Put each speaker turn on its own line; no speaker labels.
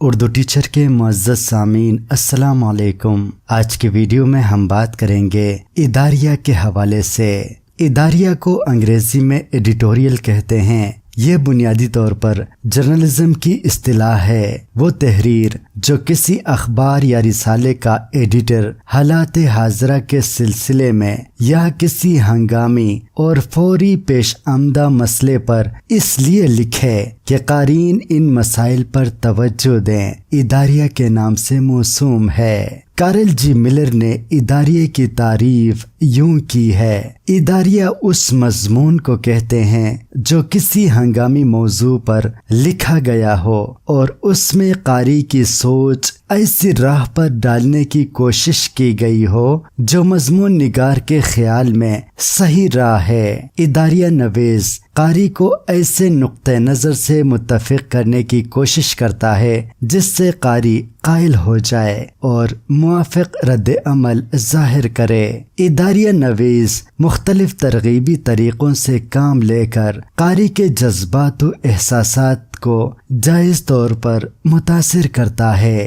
Urdu teacher के मज्जत सामीन अस्सलाम वालेकुम आज के वीडियो में हम बात करेंगे इदारिया के हवाले से। इदारिया को अंग्रेज़ी में एडिटोरियल कहते हैं। ये बुनियादी तौर पर जर्नलिज्म की इस्तिलाह है। वो तहरीर जो किसी अखबार या रिसाले का एडिटर हालात हाजरा के सिलसिले में या किसी हंगामी और फौरी पेश आमदा मसले पर इसलिए लिखे कि कारीन इन मसाइल पर तवज्जो दें। इदारिया के नाम से मौसूम है। कारल जी मिलर ने इदारिये की तारीफ़ यूँ की है। इदारिया उस मजमून को कहते हैं जो किसी हंगामी मौजू पर लिखा गया हो और उसमें कारी की सोच ऐसी राह पर डालने की कोशिश की गई हो जो मजमून निगार के ख्याल में सही राह है। इदारिया नवेज कारी को ऐसे नुक़ नज़र से मुतफिक करने की कोशिश करता है जिससे कारी कायल हो जाए और मुआफ़ रद्द अमल ज़ाहिर करे। इदारिया नवीस मुख्तलिफ़ तरगीबी तरीक़ों से काम लेकर कारी के जज्बात एहसास को जायज़ तौर पर मुतासर करता है